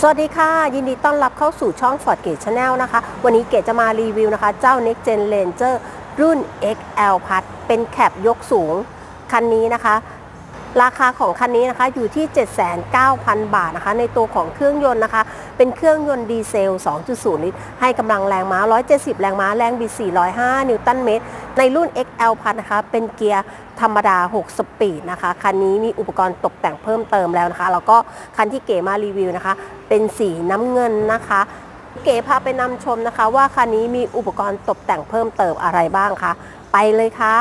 สวัสดีค่ะ ยินดีต้อนรับเข้าสู่ช่อง Ford Gate Channel นะคะ วันนี้เกดจะมารีวิวนะคะ เจ้า Next Gen Ranger รุ่น XL Plus เป็นแคปยกสูง คันนี้นะคะ ราคาของคันนี้นะคะอยู่ที่ 79,000 บาทนะคะ ในตัวของเครื่องยนต์นะคะ เป็นเครื่องยนต์ดีเซล 2.0 ลิตร ให้กำลังแรงม้า 170 แรงม้า แรงบิด 405 นิวตันเมตร ในรุ่น XL Plus นะคะ เป็นเกียร์ธรรมดา 6 สปีดนะคะ คันนี้มีอุปกรณ์ตกแต่งเพิ่มเติมแล้วนะคะ แล้วก็คันที่เก๋มารีวิวนะคะ เป็นสีน้ำเงินนะคะเก๋พาไปนำชมนะคะ ว่าคันนี้มีอุปกรณ์ตกแต่งเพิ่มเติมอะไรบ้างคะไปเลยค่ะ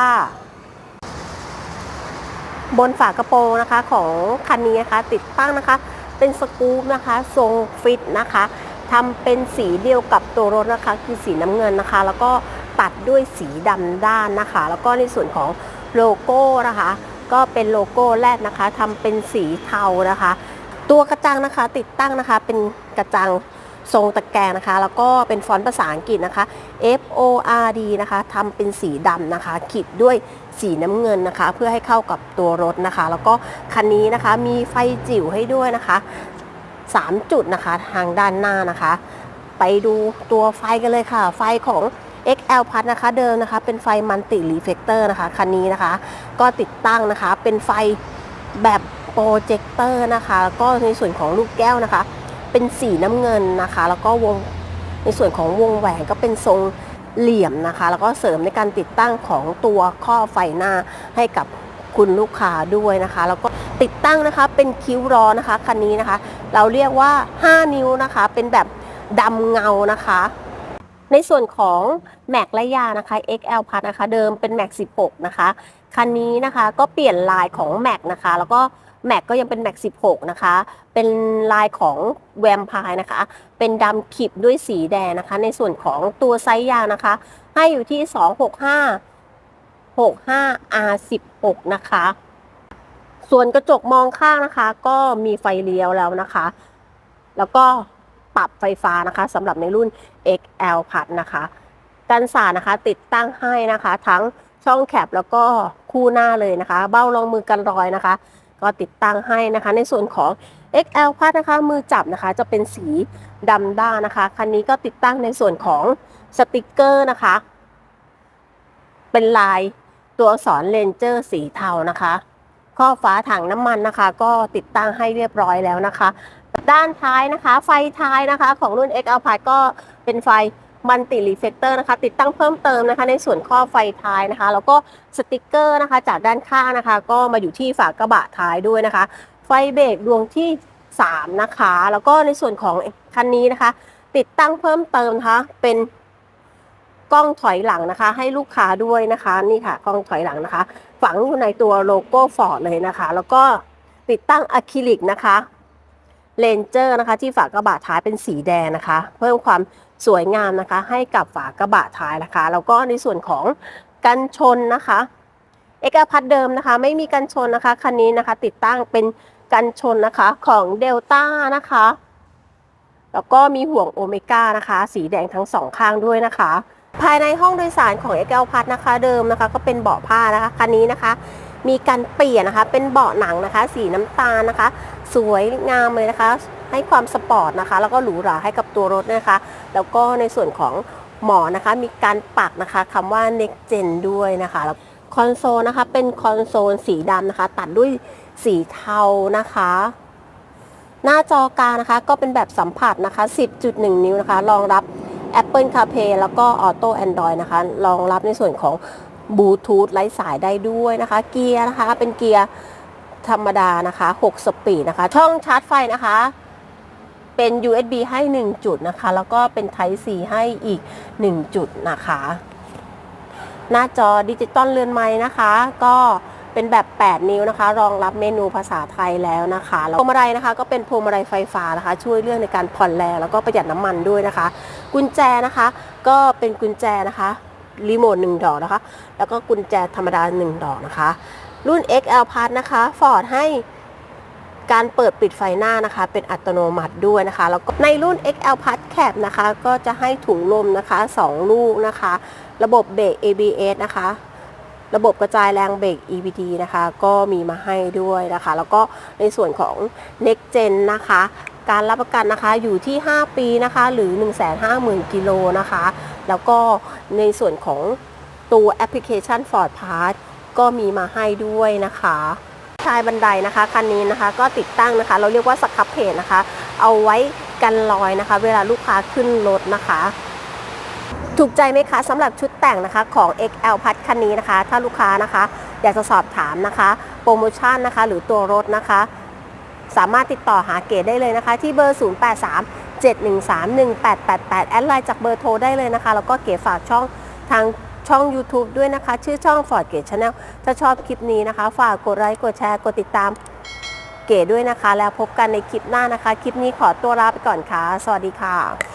บนฝากระโปรงนะคะของคันนี้นะคะ ติดตั้งนะคะ เป็นสกู๊ปนะคะ ทรงฟิตนะคะทำเป็นสีเดียวกับตัวรถนะคะ คือสีน้ำเงินนะคะ แล้วก็ตัดด้วยสีดำด้านนะคะ แล้วก็ในส่วนของโลโก้นะคะ ก็เป็นโลโก้แรกนะคะทำเป็นสีเทานะคะ ตัวกระจังนะคะติดตั้งนะคะเป็นกระจังทรงตะแกรงนะคะ แล้วก็เป็นฟอนต์ภาษาอังกฤษนะคะ F O R D นะคะทำเป็นสีดำนะคะขีดด้วย สีน้ำเงินนะคะ เพื่อให้เข้ากับตัวรถนะคะ แล้วก็คันนี้นะคะมีไฟจิ๋วให้ด้วยนะคะ 3 จุดนะคะทางด้านหน้านะคะ ไปดูตัวไฟกันเลยค่ะ ไฟของ XL Plus นะคะเดิมนะคะเป็นไฟมันติรีเฟกเตอร์นะคะคันนี้นะคะ ก็ติดตั้งนะคะเป็นไฟแบบโปรเจคเตอร์นะคะแล้วก็ในส่วนของลูกแก้วนะคะ เป็นสีน้ำเงินนะคะ แล้วก็วงในส่วนของวงแหวนก็เป็นทรง เหลี่ยมนะคะ แล้วก็เสริมในการติดตั้งของตัวข้อไฟหน้าให้กับคุณลูกค้าด้วยนะคะ แล้วก็ติดตั้งนะคะเป็นคิ้วล้อนะคะคันนี้นะคะ เราเรียกว่า 5 นิ้วนะคะ เป็นแบบดำเงานะคะ ในส่วนของแม็กและยานะคะ XL Plus นะคะ เดิมเป็นแม็ก16 นะคะ คันนี้นะคะก็เปลี่ยนลายของแม็กนะคะ แล้วก็ แม็กก็ยังเป็นแม็ก 16 นะคะ เป็นลายของแวมไพร์นะคะ เป็นดำขีบด้วยสีแดงนะคะ ในส่วนของตัวไซส์ยางนะคะ ให้อยู่ที่ 265 65 R16 นะคะ ส่วนกระจกมองข้างนะคะ ก็มีไฟเลี้ยวแล้วนะคะ แล้วก็ปรับไฟฟ้านะคะสำหรับในรุ่น XL พัดนะคะกันสานะคะ ติดตั้งให้นะคะ ทั้งช่องแคปแล้วก็คู่หน้าเลยนะคะ เบ้ารองมือกันรอยนะคะ ก็ติดตั้งให้นะคะ ในส่วนของ XL พัดนะคะมือจับนะคะจะเป็นสีดำด้านนะคะคันนี้ก็ติดตั้งในส่วนของสติกเกอร์นะคะ เป็นลายตัวอักษรเลนเจอร์สีเทานะคะข้อฝาถังน้ำมันนะคะ ก็ติดตั้งให้เรียบร้อยแล้วนะคะ ด้านท้ายนะคะ ไฟท้ายนะคะ ของรุ่น XL p a ก็เป็นไฟ มันติรีเฟกเตอร์นะคะ ติดตั้งเพิ่มเติมนะคะ ในส่วนข้อไฟท้ายนะคะ แล้วก็สติกเกอร์นะคะ จากด้านข้างนะคะ ก็มาอยู่ที่ฝากระบะท้ายด้วยนะคะ ไฟเบรกดวงที่ 3 นะคะ แล้วก็ในส่วนของคันนี้นะคะ ติดตั้งเพิ่มเติมนะคะเป็นกล้องถอยหลังนะคะ ให้ลูกค้าด้วยนะคะนี่ค่ะกล้องถอยหลังนะคะ ฝังอยู่ในตัวโลโก้ฟอร์ดเลยนะคะ แล้วก็ติดตั้งอะคริลิกนะคะเลนเจอร์นะคะ ที่ฝากระบะท้ายเป็นสีแดงนะคะ เพิ่มความ สวยงามนะคะ ให้กับฝากระบะท้ายนะคะ แล้วก็ในส่วนของกันชนนะคะ เอกพัทเดิมนะคะ ไม่มีกันชนนะคะคันนี้นะคะ ติดตั้งเป็นกันชนนะคะของเดลต้านะคะ แล้วก็มีห่วงโอเมก้านะคะ สีแดงทั้งสองข้างด้วยนะคะ ภายในห้องโดยสารของ x l พัทนะคะ เดิมนะคะ ก็เป็นเบาะผ้านะคะคันนี้นะคะ มีการเปลี่ยนนะคะ เป็นเบาะหนังนะคะ สีน้ำตาลนะคะ สวยงามเลยนะคะ ให้ความสปอร์ตนะคะ แล้วก็หรูหราให้กับตัวรถนะคะ แล้วก็ในส่วนของหมอนะคะ มีการปักนะคะคำว่า next gen ด้วยนะคะแล้วคอนโซลนะคะ เป็นคอนโซลสีดำนะคะ ตัดด้วยสีเทานะคะ หน้าจอกลางนะคะ ก็เป็นแบบสัมผัสนะคะ 10.1 นิ้วนะคะ รองรับ Apple CarPlay แล้วก็ Auto Android นะคะ รองรับในส่วนของ บลูทูธไร้สายได้ด้วยนะคะ เกียร์นะคะเป็นเกียร์ธรรมดานะคะ 6 สปีดนะคะ ช่องชาร์จไฟนะคะ เป็น USB ให้ 1 จุดนะคะ แล้วก็เป็น Type C ให้อีก 1 จุดนะคะ หน้าจอดิจิตอลเรือนไม้นะคะ ก็เป็นแบบ 8 นิ้วนะคะ รองรับเมนูภาษาไทยแล้วนะคะแล้วพวงมาลัยนะคะ ก็เป็นพวงมาลัยไฟฟ้านะคะ ช่วยเรื่องในการผ่อนแรงแล้วก็ประหยัดน้ำมันด้วยนะคะ กุญแจนะคะ ก็เป็นกุญแจนะคะ รีโมท1ดอกนะคะ แล้วก็กุญแจธรรมดา1ดอกนะคะ รุ่น XL Plus นะคะ Ford ให้การเปิดปิดไฟหน้านะคะ เป็นอัตโนมัติด้วยนะคะ แล้วก็ในรุ่น XL Plus Cap นะคะ ก็จะให้ถุงลมนะคะ 2 ลูกนะคะ ระบบเบรก ABS นะคะ ระบบกระจายแรงเบรก EBD นะคะ ก็มีมาให้ด้วยนะคะ แล้วก็ในส่วนของ Next Gen นะคะ การรับประกันนะคะอยู่ที่ 5 ปีนะคะ หรือ 150,000กิโลนะคะ แล้วก็ในส่วนของตัวแอปพลิเคชัน Ford Pass ก็มีมาให้ด้วยนะคะชายบันไดนะคะคันนี้นะคะก็ติดตั้งนะคะ เราเรียกว่าสครับเพจนะคะ เอาไว้กันรอยนะคะ เวลาลูกค้าขึ้นรถนะคะ ถูกใจไหมคะสำหรับชุดแต่งนะคะของ XL พัดคันนี้นะคะ ถ้าลูกค้านะคะ อยากจะสอบถามนะคะ โปรโมชั่นนะคะ หรือตัวรถนะคะ สามารถติดต่อหาเก๋ได้เลยนะคะ ที่เบอร์ 083 713 1888 แอดไลน์จากเบอร์โทรได้เลยนะคะ แล้วก็เก๋ฝากช่องทางช่อง YouTube ด้วยนะคะ ชื่อช่อง Ford เก๋ Channel ถ้าชอบคลิปนี้นะคะ ฝากกดไลค์กดแชร์กดติดตามเก๋ด้วยนะคะ แล้วพบกันในคลิปหน้านะคะ คลิปนี้ขอตัวลาไปก่อนค่ะ สวัสดีค่ะ